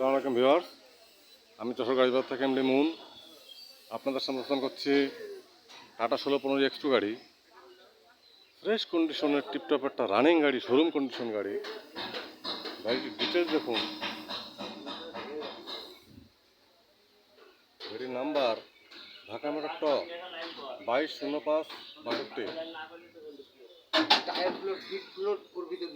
সালাম আলাইকুম ভিওয়ার আমি যশোর গাড়িবাজার থেকে এমডি মুন। আপনাদের সামনে প্রস্থান করছি টাটা ষোলো পনেরো এক্স টু গাড়ি। ফ্রেশ কন্ডিশনের টিপটপ একটা রানিং গাড়ি, শোরুম কন্ডিশন গাড়ি। গাড়িটির ডিটেলস দেখুন। গাড়ির নাম্বার, ঢাকা মোটর ট বাইশ শূন্য পাঁচ বাষট্টি। ফিটগুলো করবি তো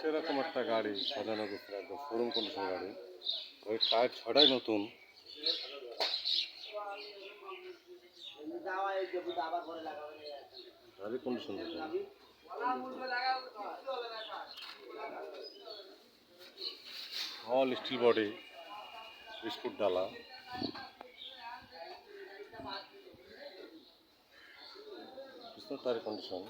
সেরকম একটা গাড়ি, সাজানো গোছানো একদম শোরুম কন্ডিশন গাড়ি। ওই টায়ার ছটাই নতুন। অল স্টিল বডি বিস্কুট ডালা। পিছনের টায়ার কন্ডিশন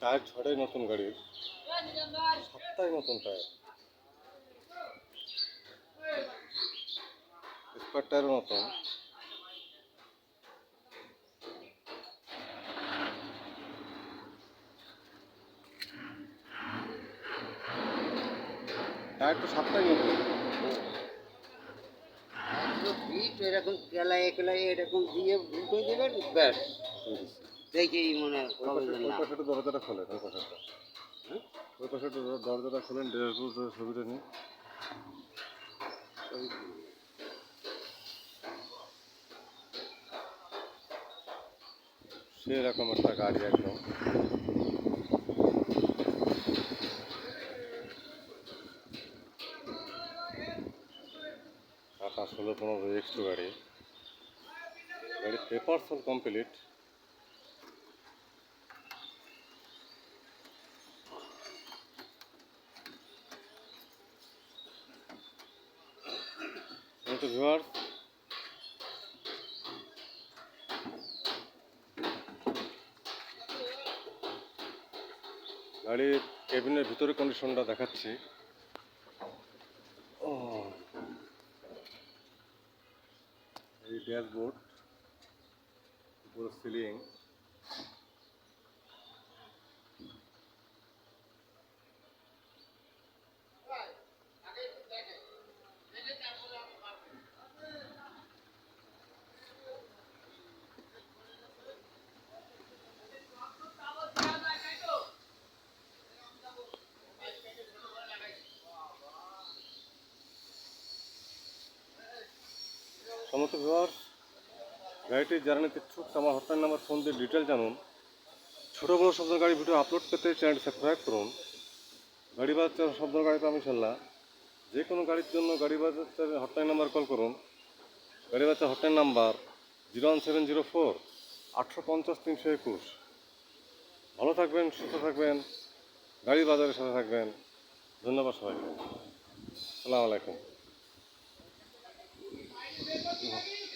টায়ার ছটাই নতুন গাড়ির। স্কোয়ার টায়ারও নতুন। টায়ার তো সাতটাই নতুন টায়ারগুলো এরকম কেলায় কেলায় এরকম দিয়ে দেবেন ব্যাস। দেখেই মনে ওই হবে পাশে যে ওই না। পাশে দরজাটা পাশেটা। হ্যাঁ? ওই পাশে দরজাটা খোলেন, ড্রেস ছবিটা নিয়ে সেরকম একটা গাড়ি একদম। টাটা ষোলো পনেরো এক্স টু গাড়ি। গাড়ির পেপার সল কমপ্লিট তো ভিউয়ার গাড়ির কেবিনের ভিতরে কন্ডিশনটা দেখাচ্ছি। এই ড্যাশবোর্ড উপরে সিলিং সমস্ত ভিউয়ার গাড়িটি যারা নিতে ইচ্ছুক আমার হটলাইন নাম্বার, ফোন দিয়ে ডিটেল জানুন। ছোটো বড়ো শব্দ গাড়ি ভিডিও আপলোড পেতে চ্যানেলটি সাবস্ক্রাইব করুন। গাড়ি বাজার শব্দ গাড়িতে আমি ইনশাল্লাহ যে কোনো গাড়ির জন্য গাড়ি বাজার হটলাইন নাম্বার কল করুন। গাড়ি বাজার hotline number zero one seven zero four আটশো পঞ্চাশ তিনশো একুশ। ভালো থাকবেন, সুস্থ থাকবেন, গাড়ি বাজারের সাথে থাকবেন। ধন্যবাদ সবাইকে। সালাম আলাইকুম। Não.